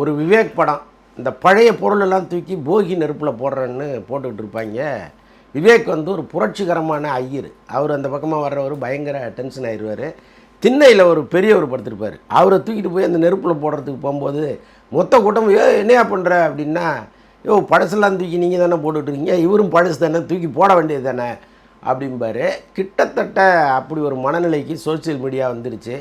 ஒரு விவேக் படம். இந்த பழைய பொருளெல்லாம் தூக்கி போகி நெருப்பில் போடுறேன்னு போட்டுக்கிட்டு இருப்பாங்க. விவேக் வந்து ஒரு புரட்சிகரமான ஐயர். அவர் அந்த பக்கமாக வர்றவர் பயங்கர டென்ஷன் ஆயிடுவார் திண்ணையில் ஒரு பெரியவர் படுத்திருப்பார். அவரை தூக்கிட்டு போய் அந்த நெருப்பில் போடுறதுக்கு போகும்போது மொத்த கூட்டம் ஏ என்னையா பண்ணுற அப்படின்னா யோ பழசெல்லாம் தூக்கி நீங்கள் தானே போட்டுட்ருக்கீங்க இவரும் பழசு தானே தூக்கி போட வேண்டியது தானே? அப்படிம்பாரு. கிட்டத்தட்ட அப்படி ஒரு மனநிலைக்கு சோஷியல் மீடியா வந்துருச்சு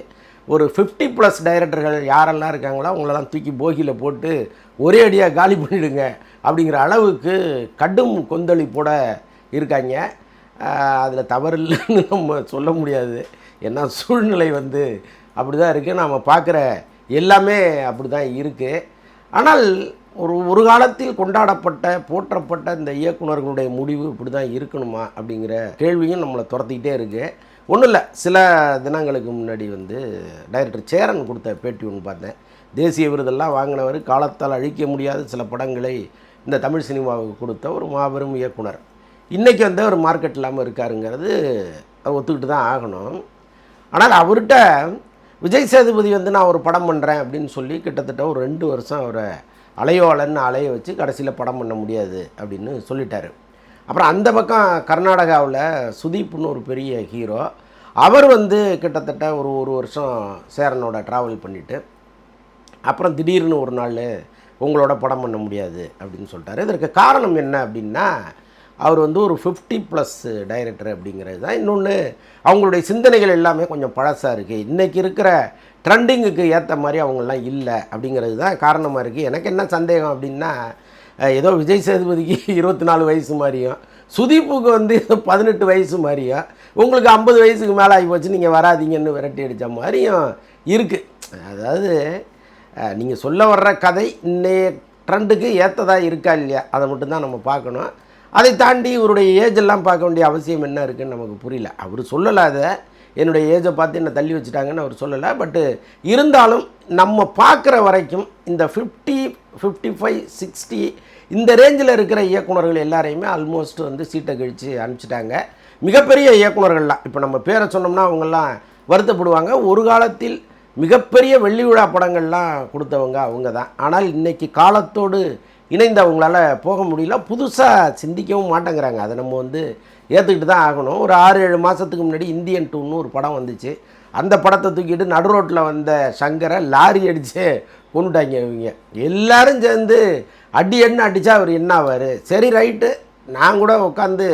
ஒரு ஃபிஃப்டி ப்ளஸ் டைரக்டர்கள் யாரெல்லாம் இருக்காங்களோ அவங்களெல்லாம் தூக்கி போகியில் போட்டு ஒரே அடியாக காலி பண்ணிவிடுங்க அப்படிங்கிற அளவுக்கு கடும் கொந்தளிப்போட இருக்காங்க. அதில் தவறில்லைன்னு நம்ம சொல்ல முடியாது. ஏன்னா சூழ்நிலை வந்து அப்படி தான் இருக்குது நாம் பார்க்குற எல்லாமே அப்படி தான் இருக்குது ஆனால் ஒரு ஒரு காலத்தில் கொண்டாடப்பட்ட போற்றப்பட்ட இந்த இயக்குனர்களுடைய முடிவு இப்படி தான் இருக்கணுமா அப்படிங்கிற கேள்வியும் நம்மளை துரத்திக்கிட்டே இருக்குது ஒன்றும் இல்லை. சில தினங்களுக்கு முன்னாடி வந்து டைரக்டர் சேரன் கொடுத்த பேட்டி ஒன்று பார்த்தேன். தேசிய விருதெல்லாம் வாங்கினவர் காலத்தால் அழிக்க முடியாத சில படங்களை இந்த தமிழ் சினிமாவுக்கு கொடுத்த ஒரு மாபெரும் இயக்குனர். இன்றைக்கி வந்து அவர் மார்க்கெட் இல்லாமல் இருக்காருங்கிறது ஒத்துக்கிட்டு தான் ஆகணும். ஆனால் அவர்கிட்ட விஜய் சேதுபதி வந்து நான் ஒரு படம் பண்ணுறேன் அப்படின்னு சொல்லி கிட்டத்தட்ட ஒரு ரெண்டு வருஷம் அவரை அலையோலன்னு அலைய வச்சு கடைசியில் படம் பண்ண முடியாது அப்படின்னு சொல்லிட்டாரு. அப்புறம் அந்த பக்கம் கர்நாடகாவில் சுதீப்னு ஒரு பெரிய ஹீரோ அவர் வந்து கிட்டத்தட்ட ஒரு ஒரு வருஷம் சேரனோட ட்ராவல் பண்ணிவிட்டு அப்புறம் திடீர்னு ஒரு நாள் உங்களோட படம் பண்ண முடியாது அப்படின்னு சொல்லிட்டாரு. இதற்கு காரணம் என்ன அப்படின்னா அவர் வந்து ஒரு ஃபிஃப்டி ப்ளஸ் டைரக்டர் அப்படிங்கிறது தான். இன்னொன்று அவங்களுடைய சிந்தனைகள் எல்லாமே கொஞ்சம் பழசாக இருக்குது இன்றைக்கி இருக்கிற ட்ரெண்டிங்குக்கு ஏற்ற மாதிரி அவங்களாம் இல்லை அப்படிங்கிறது தான் காரணமாக இருக்குது எனக்கு என்ன சந்தேகம் அப்படின்னா ஏதோ விஜய் சேதுபதிக்கு இருபத்தி நாலு வயசு மாதிரியும் சுதீப்புக்கு வந்து ஏதோ பதினெட்டு வயசு மாதிரியும் உங்களுக்கு ஐம்பது வயசுக்கு மேலே ஆகி போச்சு நீங்கள் வராதீங்கன்னு விரட்டி அடித்த மாதிரியும் இருக்குது அதாவது நீங்கள் சொல்ல வர்ற கதை இன்னைய ட்ரெண்டுக்கு ஏற்றதாக இருக்கா இல்லையா அதை மட்டும்தான் நம்ம பார்க்கணும். அதை தாண்டி இவருடைய ஏஜ் எல்லாம் பார்க்க வேண்டிய அவசியம் என்ன இருக்குதுன்னு நமக்கு புரியல. அவர் சொல்லலை அதை. என்னுடைய ஏஜை பார்த்து என்னை தள்ளி வச்சுட்டாங்கன்னு அவர் சொல்லலை. பட்டு இருந்தாலும் நம்ம பார்க்குற வரைக்கும் இந்த ஃபிஃப்டி ஃபிஃப்டி ஃபைவ் சிக்ஸ்டி இந்த ரேஞ்சில் இருக்கிற இயக்குனர்கள் எல்லாரையுமே ஆல்மோஸ்ட் வந்து சீட்டை கழித்து அனுப்பிச்சிட்டாங்க. மிகப்பெரிய இயக்குனர்கள்லாம் இப்போ நம்ம பேரை சொன்னோம்னா அவங்கெல்லாம் வருத்தப்படுவாங்க. ஒரு காலத்தில் மிகப்பெரிய வெள்ளி விழா படங்கள்லாம் கொடுத்தவங்க அவங்க தான் ஆனால் இன்றைக்கி காலத்தோடு இணைந்து அவங்களால போக முடியல. புதுசாக சிந்திக்கவும் மாட்டேங்கிறாங்க. அதை நம்ம வந்து ஏற்றுக்கிட்டு தான் ஆகணும். ஒரு ஆறு ஏழு மாதத்துக்கு முன்னாடி இந்தியன் டூன்னு ஒரு படம் வந்துச்சு. அந்த படத்தை தூக்கிட்டு நடு ரோட்டில் வந்த சங்கரை லாரி அடித்து கொண்டுட்டாங்க இவங்க. எல்லாரும் சேர்ந்து அடி என்ன அடித்தா அவர் என்ன ஆவார்? சரி ரைட்டு நான் கூட உட்காந்து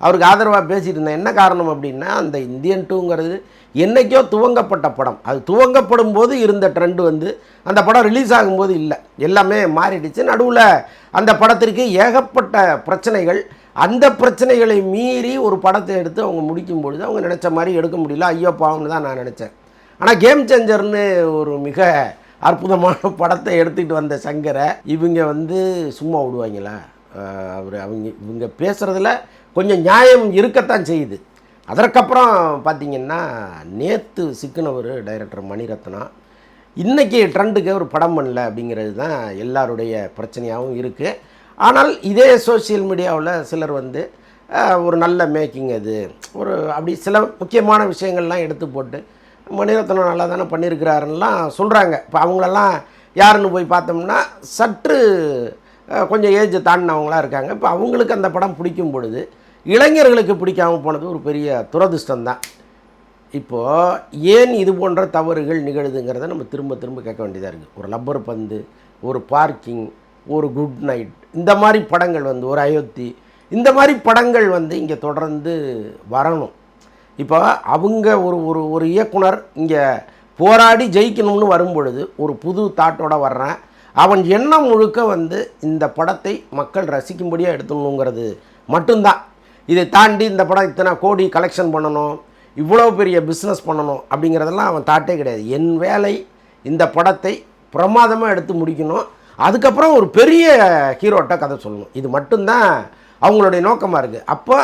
அவருக்கு ஆதரவாக பேசிட்டு இருந்தேன். என்ன காரணம் அப்படின்னா அந்த இந்தியன் டூங்கிறது என்னைக்கோ துவங்கப்பட்ட படம். அது துவங்கப்படும் போது இருந்த ட்ரெண்ட் வந்து அந்த படம் ரிலீஸ் ஆகும்போது இல்லை. எல்லாமே மாறிடுச்சு. நடுவில் அந்த படத்திற்கு ஏகப்பட்ட பிரச்சனைகள் அந்த பிரச்சனைகளை மீறி ஒரு படத்தை எடுத்து அவங்க முடிக்கும் பொழுது அவங்க நினச்ச மாதிரி எடுக்க முடியல. ஐயோ பாவம்னு தான் நான் நினச்சேன். ஆனால் கேம் சேஞ்சர்னு ஒரு மிக அற்புதமான படத்தை எடுத்துக்கிட்டு வந்த சங்கரை இவங்க வந்து சும்மா விடுவாங்களா? அவர் அவங்க இவங்க பேசுகிறதுல கொஞ்சம் நியாயம் இருக்கத்தான் செய்யுது. அதற்கப்புறம் பார்த்திங்கன்னா நேற்று சிக்கினவர் டைரக்டர் மணிரத்னா இன்றைக்கி ட்ரெண்டுக்கு ஒரு படம் பண்ணல அப்படிங்கிறது தான் எல்லாருடைய பிரச்சனையாகவும் இருக்குது ஆனால் இதே சோஷியல் மீடியாவில் சிலர் வந்து ஒரு நல்ல மேக்கிங் அது ஒரு அப்படி சில முக்கியமான விஷயங்கள்லாம் எடுத்து போட்டு மணிரத்னம் நல்லா தானே பண்ணியிருக்கிறாருன்னெலாம் சொல்கிறாங்க இப்போ அவங்களெல்லாம் யாருன்னு போய் பார்த்தோம்னா சற்று கொஞ்சம் ஏஜ் தாண்டினவங்களாம் இருக்காங்க. இப்போ அவங்களுக்கு அந்த படம் பிடிக்கும் பொழுது இளைஞர்களுக்கு பிடிக்காமல் போனது ஒரு பெரிய துரதிர்ஷ்டம்தான். இப்போது ஏன் இது போன்ற தவறுகள் நிகழுதுங்கிறத நம்ம திரும்ப திரும்ப கேட்க வேண்டியதாக இருக்குது ஒரு லப்பர் பந்து ஒரு பார்க்கிங் ஒரு குட் நைட் இந்த மாதிரி படங்கள் வந்து ஒரு அயோத்தி இந்த மாதிரி படங்கள் வந்து இங்கே தொடர்ந்து வரணும். இப்போ அவங்க ஒரு ஒரு ஒரு இயக்குனர் இங்கே போராடி ஜெயிக்கணும்னு வரும்பொழுது ஒரு புது தாட்டோட வர்றேன். அவன் எண்ணம் முழுக்க வந்து இந்த படத்தை மக்கள் ரசிக்கும்படியாக எடுத்துணுங்கிறது மட்டும்தான். இதை தாண்டி இந்த படம் இத்தனை கோடி கலெக்ஷன் பண்ணணும் இவ்வளோ பெரிய பிஸ்னஸ் பண்ணணும் அப்படிங்கிறதெல்லாம் அவன் தாட்டே கிடையாது. என் வேலை இந்த படத்தை பிரமாதமாக எடுத்து முடிக்கணும். அதுக்கப்புறம் ஒரு பெரிய ஹீரோட்ட கதை சொல்லணும். இது மட்டும்தான் அவங்களுடைய நோக்கமாக இருக்குது அப்போ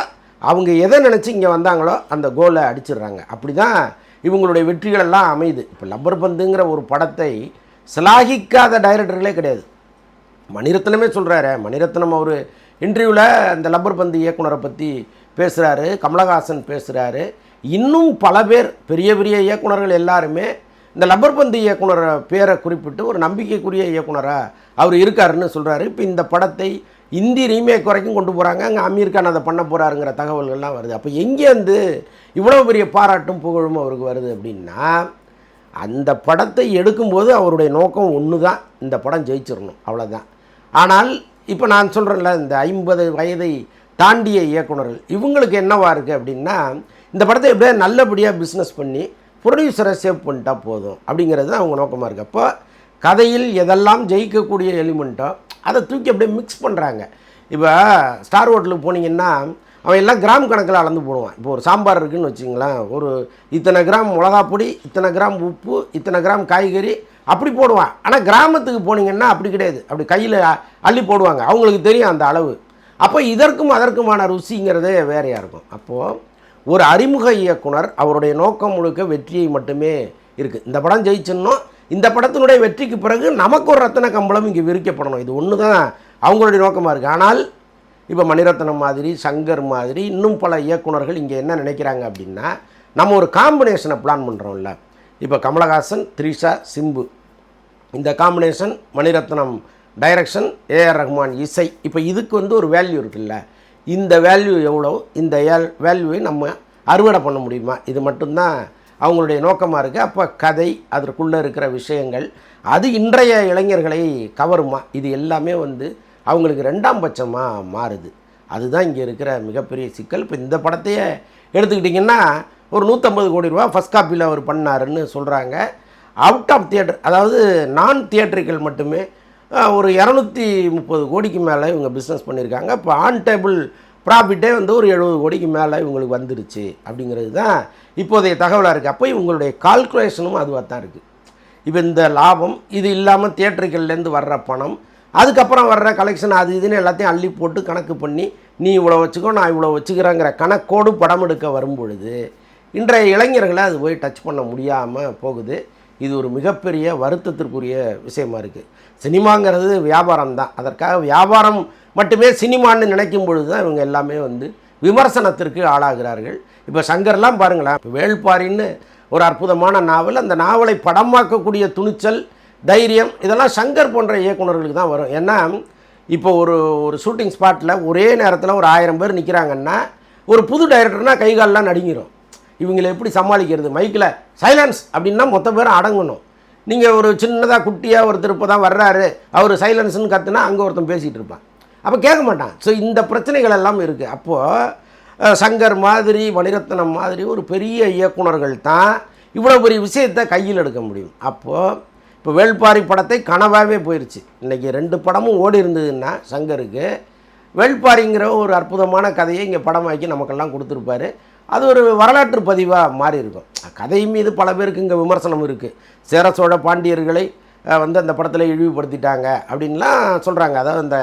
அவங்க எதை நினச்சி இங்கே வந்தாங்களோ அந்த கோலை அடிச்சிடுறாங்க. அப்படி தான் இவங்களுடைய வெற்றிகளெல்லாம் அமையுது. இப்போ லப்பர் பந்துங்கிற ஒரு படத்தை சிலாகிக்காத டைரக்டர்களே கிடையாது. மணிரத்னமே சொல்கிறாரு மணிரத்னம் அவர் இன்டர்வியூவில் அந்த லப்பர் பந்து இயக்குனரை பற்றி பேசுகிறாரு கமலஹாசன் பேசுகிறாரு இன்னும் பல பேர் பெரிய பெரிய இயக்குனர்கள் எல்லாருமே இந்த லப்பர் பந்து இயக்குனரை பேரை குறிப்பிட்டு ஒரு நம்பிக்கைக்குரிய இயக்குனராக அவர் இருக்காருன்னு சொல்கிறாரு இப்போ இந்த படத்தை இந்தி ரீமேக் வரைக்கும் கொண்டு போகிறாங்க அங்கே அமீர் கான் அதை பண்ண போகிறாருங்கிற தகவல்கள்லாம் வருது. அப்போ எங்கேருந்து இவ்வளோ பெரிய பாராட்டும் புகழும் அவருக்கு வருது அப்படின்னா அந்த படத்தை எடுக்கும்போது அவருடைய நோக்கம் ஒன்று தான் இந்த படம் ஜெயிச்சிடணும் அவ்வளோதான் ஆனால் இப்போ நான் சொல்கிறேன்ல இந்த ஐம்பது வயதை தாண்டிய இயக்குனர்கள் இவங்களுக்கு என்னவா இருக்குது அப்படின்னா இந்த படத்தை எப்படியா நல்லபடியாக பிஸ்னஸ் பண்ணி ப்ரொடியூசரை சேவ் பண்ணிட்டா போதும் அப்படிங்கிறது தான் அவங்க நோக்கமாக இருக்குது அப்போ கதையில் எதெல்லாம் ஜெயிக்கக்கூடிய எலிமெண்ட்டோ அதை தூக்கி அப்படியே மிக்ஸ் பண்ணுறாங்க இப்போ ஸ்டார் ஹோட்டலுக்கு போனீங்கன்னா அவன் எல்லாம் கிராம் கணக்கில் அளந்து போடுவான். இப்போ ஒரு சாம்பார் இருக்குதுன்னு வச்சுங்களேன் ஒரு இத்தனை கிராம் மிளகாப்பொடி இத்தனை கிராம் உப்பு இத்தனை கிராம் காய்கறி அப்படி போடுவான். ஆனால் கிராமத்துக்கு போனீங்கன்னா அப்படி கிடையாது. அப்படி கையில் அள்ளி போடுவாங்க. அவங்களுக்கு தெரியும் அந்த அளவு. அப்போ இதற்கும் அதற்குமான ருசிங்கிறதே வேறையாக இருக்கும். அப்போது ஒரு அறிமுக இயக்குனர் அவருடைய நோக்கம் முழுக்க வெற்றியை மட்டுமே இருக்குது இந்த படம் ஜெயிச்சிடணும். இந்த படத்தினுடைய வெற்றிக்கு பிறகு நமக்கு ஒரு ரத்தன கம்பளம் இங்கே விரிக்கப்படணும். இது ஒன்று தான் அவங்களுடைய நோக்கமாக இருக்குது ஆனால் இப்போ மணிரத்னம் மாதிரி சங்கர் மாதிரி இன்னும் பல இயக்குனர்கள் இங்கே என்ன நினைக்கிறாங்க அப்படின்னா நம்ம ஒரு காம்பினேஷனை பிளான் பண்ணுறோம்ல இப்போ கமலஹாசன் த்ரிஷா சிம்பு. இந்த combination Mani Ratnam direction A R Rahman இசை. இப்போ இதுக்கு வந்து ஒரு வேல்யூ இருக்குல்ல. இந்த வேல்யூ எவ்வளோ இந்த வேல்யூவை நம்ம அறுவடை பண்ண முடியுமா? இது மட்டும்தான் அவங்களுடைய நோக்கமாக இருக்குது அப்போ கதை அதற்குள்ளே இருக்கிற விஷயங்கள் அது இன்றைய இளைஞர்களை கவருமா? இது எல்லாமே வந்து அவங்களுக்கு ரெண்டாம் பட்சமாக மாறுது. அதுதான் இங்கே இருக்கிற மிகப்பெரிய சிக்கல். இப்போ இந்த படத்தையே எடுத்துக்கிட்டிங்கன்னா ஒரு நூற்றம்பது கோடி ரூபா ஃபஸ்ட் காப்பியில் அவர் பண்ணாருன்னு சொல்கிறாங்க அவுட் ஆஃப் தியேட்டர் அதாவது நான் தியேட்டர்கள் மட்டுமே ஒரு இரநூத்தி முப்பது கோடிக்கு மேலே இவங்க பிஸ்னஸ் பண்ணியிருக்காங்க. இப்போ ஆன் டேபிள் ப்ராஃபிட்டே வந்து ஒரு எழுபது கோடிக்கு மேலே இவங்களுக்கு வந்துருச்சு அப்படிங்கிறது தான் இப்போதைய தகவலாக இருக்குது அப்போ இவங்களுடைய கால்குலேஷனும் அதுவாக தான் இருக்குது இப்போ இந்த லாபம் இது இல்லாமல் தியேட்டர்கள்லேருந்து வர்ற பணம் அதுக்கப்புறம் வர்ற கலெக்ஷன் அது இதுன்னு எல்லாத்தையும் அள்ளி போட்டு கணக்கு பண்ணி நீ இவ்வளோ வச்சுக்கோ நான் இவ்வளோ வச்சுக்கிறேங்கிற கணக்கோடு படம் எடுக்க வரும் பொழுது இன்றைய இளைஞர்களை அது போய் டச் பண்ண முடியாமல் போகுது. இது ஒரு மிகப்பெரிய வருத்தத்திற்குரிய விஷயமா இருக்குது சினிமாங்கிறது வியாபாரம் தான் அதற்காக வியாபாரம் மட்டுமே சினிமான்னு நினைக்கும் பொழுது தான் இவங்க எல்லாமே வந்து விமர்சனத்திற்கு ஆளாகிறார்கள். இப்போ சங்கர்லாம் பாருங்களேன் இப்போ வேள்பாரின்னு ஒரு அற்புதமான நாவல் அந்த நாவலை படமாக்கக்கூடிய துணிச்சல் தைரியம் இதெல்லாம் சங்கர் போன்ற இயக்குனர்களுக்கு தான் வரும். ஏன்னா இப்போ ஒரு ஒரு ஷூட்டிங் ஸ்பாட்டில் ஒரே நேரத்தில் ஒரு ஆயிரம் பேர் நிற்கிறாங்கன்னா ஒரு புது டைரக்டர்னா கை நடுங்கிடும் இவங்களை எப்படி சமாளிக்கிறது? மைக்கில் சைலன்ஸ் அப்படின்னா மொத்த பேரும் அடங்கணும். நீங்கள் ஒரு சின்னதாக குட்டியாக ஒருத்தர் இப்போ தான் வர்றாரு அவர் சைலன்ஸ்னு கற்றுனா அங்கே ஒருத்தன் பேசிகிட்டு இருப்பான். அப்போ கேட்க மாட்டான். ஸோ இந்த பிரச்சனைகள் எல்லாம் இருக்குது அப்போது சங்கர் மாதிரி மணிரத்னம் மாதிரி ஒரு பெரிய இயக்குனர்கள் தான் இவ்வளோ பெரிய விஷயத்தை கையில் எடுக்க முடியும். அப்போது இப்போ வேள்பாரி படத்தை கனவாகவே போயிடுச்சு இன்றைக்கி ரெண்டு படமும் ஓடி இருந்ததுன்னா சங்கருக்கு வேள்பாரிங்கிற ஒரு அற்புதமான கதையை இங்கே படமாக்கி நமக்கெல்லாம் கொடுத்துருப்பாரு. அது ஒரு வரலாற்று பதிவாக மாறி இருக்கும். கதை மீது பல பேருக்கு இங்கே விமர்சனம் இருக்குது சேர சோழ பாண்டியர்களை வந்து அந்த படத்தில் இழிவுபடுத்திட்டாங்க அப்படின்லாம் சொல்கிறாங்க அதாவது அந்த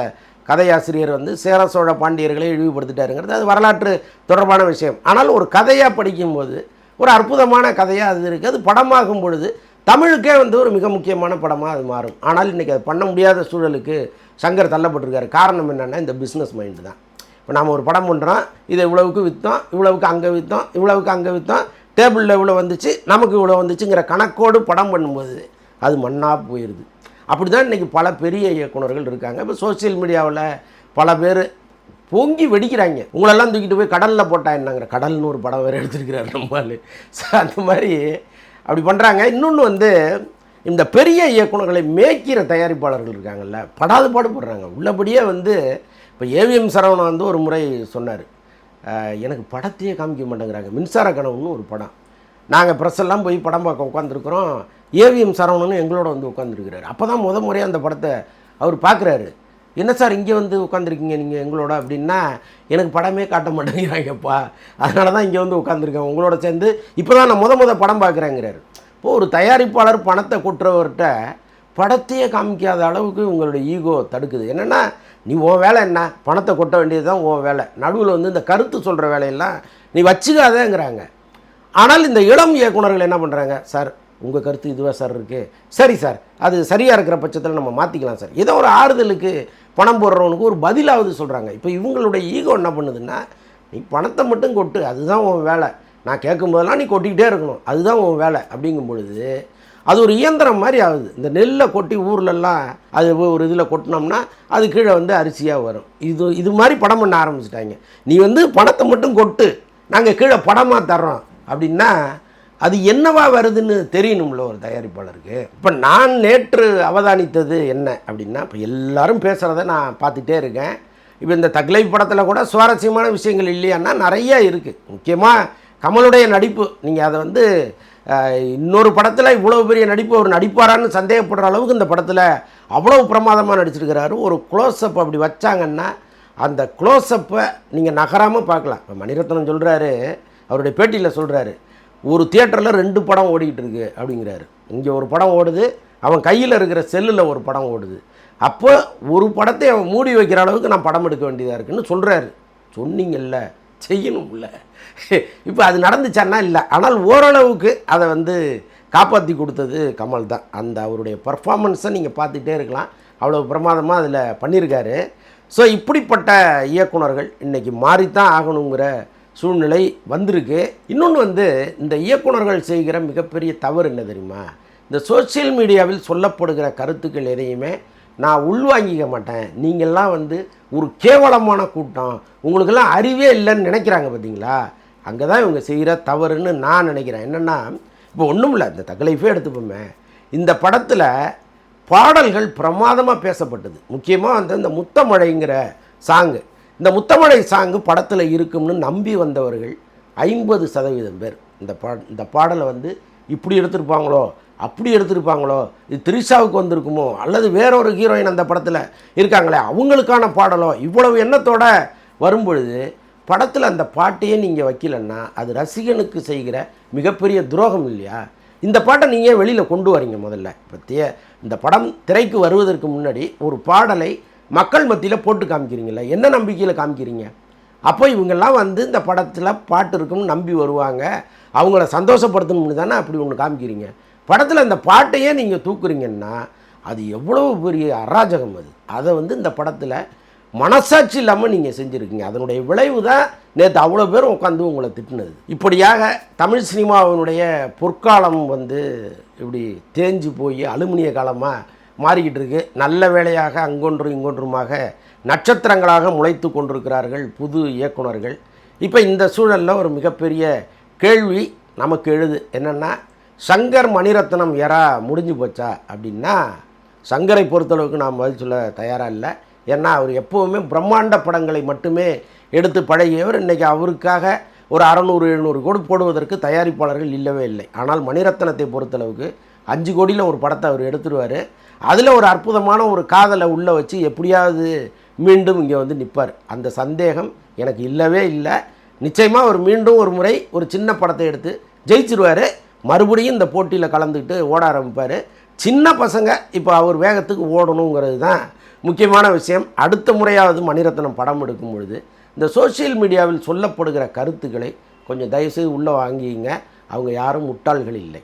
கதையாசிரியர் வந்து சேர சோழ பாண்டியர்களை இழிவுபடுத்திட்டாருங்கிறது அது வரலாற்று தொடர்பான விஷயம். ஆனால் ஒரு கதையாக படிக்கும்போது ஒரு அற்புதமான கதையாக அது இருக்குது அது படமாகும் பொழுது தமிழுக்கே வந்து ஒரு மிக முக்கியமான படமாக அது மாறும். ஆனால் இன்றைக்கி அது பண்ண முடியாத சூழலுக்கு சங்கர் தள்ளப்பட்டிருக்காரு. காரணம் என்னென்னா இந்த பிஸ்னஸ் மைண்டு தான். இப்போ நாம் ஒரு படம் பண்ணுறோம் இதை இவ்வளவுக்கு விற்றோம் இவ்வளவுக்கு அங்கே விற்றோம் இவ்வளவுக்கு அங்கே விற்றோம் டேபிளில் இவ்வளோ வந்துச்சு நமக்கு இவ்வளோ வந்துச்சுங்கிற கணக்கோடு படம் பண்ணும்போது அது மண்ணாக போயிடுது அப்படி தான் இன்றைக்கி பல பெரிய இயக்குனர்கள் இருக்காங்க. இப்போ சோஷியல் மீடியாவில் பல பேர் பொங்கி வெடிக்கிறாங்க. உங்களெல்லாம் தூக்கிட்டு போய் கடலில் போட்டா என்னங்கிற கடல்னு ஒரு படம் வேறு எடுத்திருக்கிறார் நம்மால் ஸோ அந்த மாதிரி அப்படி பண்ணுறாங்க இன்னொன்று வந்து இந்த பெரிய இயக்குனர்களை மேய்க்கிற தயாரிப்பாளர்கள் இருக்காங்கல்ல படாது பாடுபடுறாங்க உள்ளபடியே வந்து இப்போ ஏவிஎம் சரவணன் வந்து ஒரு முறை சொன்னார் எனக்கு படத்தையே காமிக்க மாட்டேங்கிறாங்க. மின்சார கனவுன்னு ஒரு படம். நாங்கள் ப்ரெஸ் எல்லாம் போய் படம் பார்க்க உட்காந்துருக்குறோம் ஏவிஎம் சரவணன் எங்களோட வந்து உட்காந்துருக்கிறாரு அப்போ தான் முத முறையாக அந்த படத்தை அவர் பார்க்குறாரு. என்ன சார் இங்கே வந்து உட்காந்துருக்கீங்க நீங்கள் எங்களோட? அப்படின்னா எனக்கு படமே காட்ட மாட்டேங்கிறாங்கப்பா. அதனால தான் இங்கே வந்து உட்காந்துருக்கேன் உங்களோட சேர்ந்து இப்போ தான் நான் முத முத படம் பார்க்குறேங்கிறாரு. இப்போது ஒரு தயாரிப்பாளர் பணத்தை கொட்டுறவர்கிட்ட படத்தையே காமிக்காத அளவுக்கு உங்களுடைய ஈகோ தடுக்குது. என்னென்னா நீ உன் வேலை என்ன? பணத்தை கொட்ட வேண்டியது தான் உன் வேலை. நடுவில் வந்து இந்த கருத்து சொல்கிற வேலையெல்லாம் நீ வச்சுக்காதேங்கிறாங்க. ஆனால் இந்த இளம் இயக்குனர்கள் என்ன பண்ணுறாங்க சார் உங்கள் கருத்து இதுவாக சார் இருக்குது சரி சார் அது சரியாக இருக்கிற பட்சத்தில் நம்ம மாற்றிக்கலாம் சார். ஏதோ ஒரு ஆறுதலுக்கு பணம் போடுறவனுக்கு ஒரு பதிலாவது சொல்கிறாங்க இப்போ இவங்களுடைய ஈகோ என்ன பண்ணுதுன்னா நீ பணத்தை மட்டும் கொட்டு அதுதான் உன் வேலை. நான் கேட்கும்போதெல்லாம் நீ கொட்டிக்கிட்டே இருக்கணும். அதுதான் உன் வேலை. அப்படிங்கும் பொழுது அது ஒரு இயந்திரம் மாதிரி ஆகுது. இந்த நெல்லை கொட்டி ஊர்லெல்லாம் அது ஒரு இதில் கொட்டினோம்னா அது கீழே வந்து அரிசியாக வரும். இது இது மாதிரி படம் பண்ண ஆரம்பிச்சிட்டாங்க. நீ வந்து பணத்தை மட்டும் கொட்டு. நாங்கள் கீழே படமாக தர்றோம். அப்படின்னா அது என்னவா வருதுன்னு தெரியணும்ல ஒரு தயாரிப்பாளருக்கு. இப்போ நான் நேற்று அவதானித்தது என்ன அப்படின்னா இப்போ எல்லாரும் பேசுகிறத நான் பார்த்துட்டே இருக்கேன். இப்போ இந்த தக்லை படத்தில் கூட சுவாரஸ்யமான விஷயங்கள் இல்லையான்னா நிறைய இருக்குது முக்கியமாக கமலுடைய நடிப்பு. நீங்கள் அதை வந்து இன்னொரு படத்தில் இவ்வளோ பெரிய நடிப்பு அவர் நடிப்பாரான்னு சந்தேகப்படுற அளவுக்கு இந்த படத்தில் அவ்வளோ பிரமாதமாக நடிச்சிருக்கிறாரு. ஒரு க்ளோஸ்அப் அப்படி வச்சாங்கன்னா அந்த க்ளோஸ்அப்பை நீங்கள் நகராமல் பார்க்கலாம். இப்போ மணிரத்னம் சொல்கிறாரு அவருடைய பேட்டியில் சொல்கிறாரு ஒரு தியேட்டரில் ரெண்டு படம் ஓடிக்கிட்டு இருக்கு அப்படிங்கிறாரு. இங்கே ஒரு படம் ஓடுது அவன் கையில் இருக்கிற செல்லில் ஒரு படம் ஓடுது. அப்போ ஒரு படத்தை அவன் மூடி வைக்கிற அளவுக்கு நான் படம் எடுக்க வேண்டியதாக இருக்குன்னு சொல்கிறாரு சொன்னீங்கல்ல. செய்யணும்ல இப்போ அது நடந்துச்சான்னா இல்லை. ஆனால் ஓரளவுக்கு அதை வந்து காப்பாற்றி கொடுத்தது கமல் தான். அந்த அவருடைய பர்ஃபார்மன்ஸை நீங்கள் பார்த்துட்டே இருக்கலாம். அவ்வளோ பிரமாதமாக அதில் பண்ணியிருக்காரு ஸோ இப்படிப்பட்ட இயக்குனர்கள் இன்றைக்கி மாறித்தான் ஆகணுங்கிற சூழ்நிலை வந்திருக்கு. இன்னொன்று வந்து இந்த இயக்குனர்கள் செய்கிற மிகப்பெரிய தவறு என்ன தெரியுமா? இந்த சோஷியல் மீடியாவில் சொல்லப்படுகிற கருத்துக்கள் எதையுமே நான் உள்வாங்கிக்க மாட்டேன். நீங்கள்லாம் வந்து ஒரு கேவலமான கூட்டம். உங்களுக்கெல்லாம் அறிவே இல்லைன்னு நினைக்கிறாங்க பார்த்தீங்களா? அங்கே தான் இவங்க செய்கிற தவறுன்னு நான் நினைக்கிறேன். என்னென்னா இப்போ ஒன்றும் இல்லை இந்த தகலைஃபே எடுத்துப்போமே. இந்த படத்தில் பாடல்கள் பிரமாதமாக பேசப்பட்டது. முக்கியமாக வந்து இந்த முத்தமழைங்கிற சாங்கு. இந்த முத்தமழை சாங்கு படத்தில் இருக்கும்னு நம்பி வந்தவர்கள் ஐம்பது சதவீதம் பேர். இந்த பா இந்த பாடலை வந்து இப்படி எடுத்திருப்பாங்களோ? அப்படி எடுத்திருப்பாங்களோ? இது த்ரிஷாவுக்கு வந்திருக்குமோ? அல்லது வேறொரு ஹீரோயின் அந்த படத்தில் இருக்காங்களே அவங்களுக்கான பாடலோ? இவ்வளவு எண்ணத்தோட வரும்பொழுது படத்தில் அந்த பாட்டையே நீங்கள் வைக்கலன்னா அது ரசிகனுக்கு செய்கிற மிகப்பெரிய துரோகம் இல்லையா? இந்த பாட்டை நீங்கள் வெளியில் கொண்டு வரீங்க முதல்ல? பற்றிய இந்த படம் திரைக்கு வருவதற்கு முன்னாடி ஒரு பாடலை மக்கள் மத்தியில் போட்டு காமிக்கிறீங்கள என்ன நம்பிக்கையில் காமிக்கிறீங்க? அப்போ இவங்கெல்லாம் வந்து இந்த படத்தில் பாட்டு இருக்கும்னு நம்பி வருவாங்க. அவங்கள சந்தோஷப்படுத்தணும்னு தானே அப்படி ஒன்று காமிக்கிறீங்க? படத்தில் அந்த பாட்டையே நீங்கள் தூக்குறீங்கன்னா அது எவ்வளவு பெரிய அராஜகம் அது. அதை வந்து இந்த படத்தில் மனசாட்சி இல்லாமல் நீங்கள் செஞ்சுருக்கீங்க. அதனுடைய விளைவு தான் நேற்று அவ்வளோ பேரும் உட்காந்து உங்களை திட்டினது. இப்படியாக தமிழ் சினிமாவினுடைய பொற்காலம் வந்து இப்படி தேஞ்சு போய் அலுமினிய காலமாக மாறிக்கிட்டு இருக்கு. நல்ல வேளையாக அங்கொன்றும் இங்கொன்றுமாக நட்சத்திரங்களாக முளைத்து கொண்டிருக்கிறார்கள் புது இயக்குனர்கள் இப்போ இந்த சூழலில் ஒரு மிகப்பெரிய கேள்வி நமக்கு எழுது. என்னென்னா சங்கர் மணிரத்னம் எரா முடிஞ்சு போச்சா அப்படின்னா சங்கரை பொறுத்தளவுக்கு நான் பதில் சொல்ல தயாராக இல்லை. ஏன்னா அவர் எப்போவுமே பிரம்மாண்ட படங்களை மட்டுமே எடுத்து பழகியவர். இன்றைக்கி அவருக்காக ஒரு அறநூறு எழுநூறு கோடி போடுவதற்கு தயாரிப்பாளர்கள் இல்லவே இல்லை. ஆனால் மணிரத்னத்தை பொறுத்தளவுக்கு அஞ்சு கோடியில் ஒரு படத்தை அவர் எடுத்துருவார். அதில் ஒரு அற்புதமான ஒரு காதலை உள்ளே வச்சு எப்படியாவது மீண்டும் இங்கே வந்து நிற்பார் அந்த சந்தேகம் எனக்கு இல்லவே இல்லை. நிச்சயமாக அவர் மீண்டும் ஒரு முறை ஒரு சின்ன படத்தை எடுத்து ஜெயிச்சிருவார். மறுபடியும் இந்த போட்டியில் கலந்துக்கிட்டு ஓட ஆரம்பிப்பார். சின்ன பசங்க இப்போ அவர் வேகத்துக்கு ஓடணுங்கிறது தான் முக்கியமான விஷயம். அடுத்த முறையாவது மணிரத்னம் படம் எடுக்கும் பொழுது இந்த சோஷியல் மீடியாவில் சொல்லப்படுகிற கருத்துக்களை கொஞ்சம் தயவுசெய்து உள்ளே வாங்கிங்க அவங்க யாரும் முட்டாள்கள் இல்லை.